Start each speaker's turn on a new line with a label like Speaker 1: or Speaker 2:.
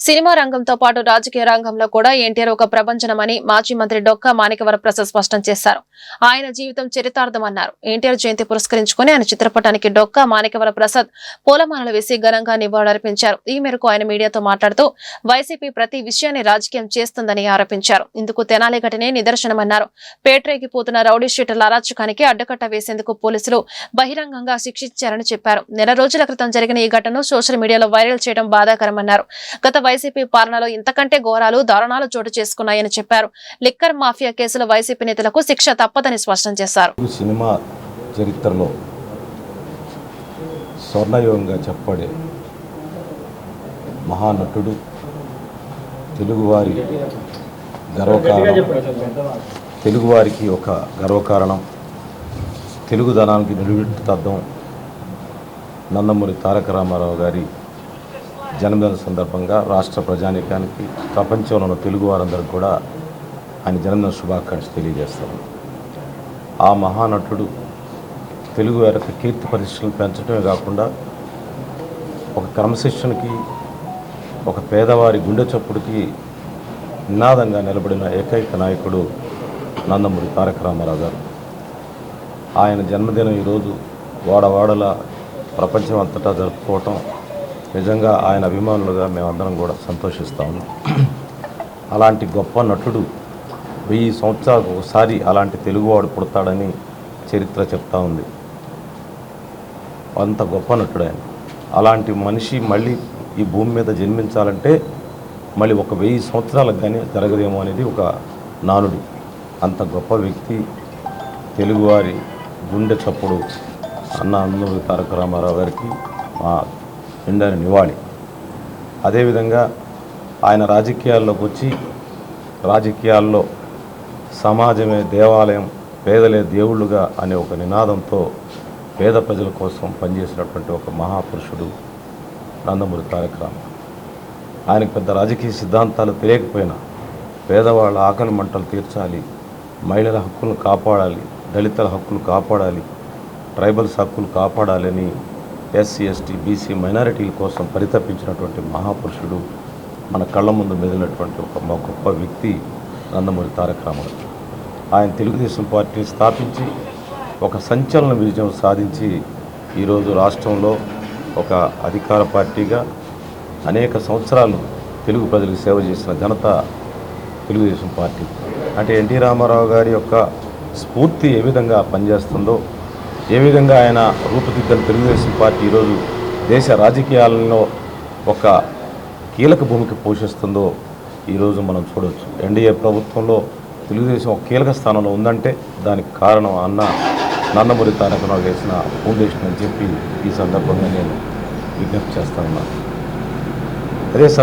Speaker 1: Cinema రంగంతో పాటు రాజకీయ రంగంలో కూడా ఎన్టీఆర్ ఒక ప్రపంచనమని మాజీ మంత్రి డొక్కా మాణికవరప్రసాద్ స్పష్టం చేశారు. ఆయన జీవితం చరితార్థమన్నారు. ఎన్టీఆర్ జయంతి పురస్కరించుకుని ఆయన చిత్రపటానికి డొక్కా మాణికవరప్రసాద్ పూలమాలలు వేసి ఘనంగా నివాళులర్పించారు ఈ మేరకు ఆయన మీడియాతో మాట్లాడుతూ వైసీపీ ప్రతి విషయాన్ని రాజకీయం చేస్తుందని ఆరోపించారు. ఇందుకు తెనాలి ఘటనే నిదర్శనమన్నారు. పేట్రేగిపోతున్న రౌడీ షీటర్ల అరాచకానికి అడ్డకట్ట వేసేందుకు పోలీసులు బహిరంగంగా శిక్షించారని చెప్పారు. నెల రోజుల క్రితం జరిగిన ఈ ఘటనను సోషల్ మీడియాలో వైరల్ చేయడం బాధాకరమన్నారు. గత వైసీపీ పాలనలో ఇంతకంటే ఘోరాలు దారుణాలు చోటు చేసుకున్నాయని చెప్పారు. లిక్కర్ మాఫియా కేసులో వైసీపీ నేతలకు శిక్ష తప్పదని స్పష్టం చేశారు.
Speaker 2: సినిమా చరిత్రలో స్వర్ణయోగంగా చెప్పబడే మహానటుడు తెలుగువారి గర్వకారణం తెలుగువారికి ఒక గర్వకారణం తెలుగుదనానికి నిలువెట్టుతద్దం నందమూరి తారక రామారావు గారి జన్మదిన సందర్భంగా రాష్ట్ర ప్రజానీకానికి ప్రపంచంలో ఉన్న తెలుగు వారందరికీ కూడా ఆయన జన్మదిన శుభాకాంక్షలు తెలియజేస్తాను. ఆ మహానటుడు తెలుగు వారికి కీర్తి పరిశ్రమలు పెంచడమే కాకుండా ఒక క్రమశిక్షణకి ఒక పేదవారి గుండె చప్పుడుకి నినాదంగా నిలబడిన ఏకైక నాయకుడు నందమూరి తారక రామారావు గారు. ఆయన జన్మదినం ఈరోజు వాడవాడలా ప్రపంచం అంతటా జరుపుకోవటం నిజంగా ఆయన అభిమానులుగా మేమందరం కూడా సంతోషిస్తాము అలాంటి గొప్ప నటుడు వెయ్యి సంవత్సరాలకు ఒకసారి అలాంటి తెలుగువాడు పుడతాడని చరిత్ర చెప్తా ఉంది. అంత గొప్ప నటుడు ఆయన. అలాంటి మనిషి మళ్ళీ ఈ భూమి మీద జన్మించాలంటే మళ్ళీ ఒక వెయ్యి సంవత్సరాలకు కానీ జరగదేమో అనేది ఒక నానుడి. అంత గొప్ప వ్యక్తి తెలుగువారి గుండె చప్పుడు అన్న అన్నూరి తారక రామారావు గారికి మా నిండని నివాళి. అదేవిధంగా ఆయన రాజకీయాల్లోకి వచ్చి రాజకీయాల్లో సమాజమే దేవాలయం పేదలే దేవుళ్ళుగా అనే ఒక నినాదంతో పేద ప్రజల కోసం పనిచేసినటువంటి ఒక మహాపురుషుడు నందమూరి తారక ఆయనకు పెద్ద రాజకీయ సిద్ధాంతాలు తెలియకపోయినా పేదవాళ్ళ ఆకలి మంటలు తీర్చాలి మహిళల హక్కులను కాపాడాలి దళితుల హక్కులు కాపాడాలి ట్రైబల్స్ హక్కులు కాపాడాలని ఎస్సీ ఎస్టీ బీసీ మైనారిటీల కోసం పరితపించినటువంటి మహాపురుషుడు మన కళ్ళ ముందు మెదిలినటువంటి ఒక గొప్ప వ్యక్తి నందమూరి తారక రామారావు. ఆయన తెలుగుదేశం పార్టీని స్థాపించి ఒక సంచలన విజయం సాధించి ఈరోజు రాష్ట్రంలో ఒక అధికార పార్టీగా అనేక సంవత్సరాలు తెలుగు ప్రజలకు సేవ చేసిన ఘనత తెలుగుదేశం పార్టీ. అంటే ఎన్టీ రామారావు గారి యొక్క స్ఫూర్తి ఏ విధంగా పనిచేస్తుందో ఏ విధంగా ఆయన రూపుదిద్దని తెలుగుదేశం పార్టీ ఈరోజు దేశ రాజకీయాలలో ఒక కీలక భూమిక పోషిస్తుందో ఈరోజు మనం చూడవచ్చు ఎన్డీఏ ప్రభుత్వంలో తెలుగుదేశం ఒక కీలక స్థానంలో ఉందంటే దానికి కారణం అన్న నందమూరి తారక రావు వేసిన ఫౌండేషన్ అని చెప్పి ఈ సందర్భంగా నేను విజ్ఞప్తి చేస్తాను అదే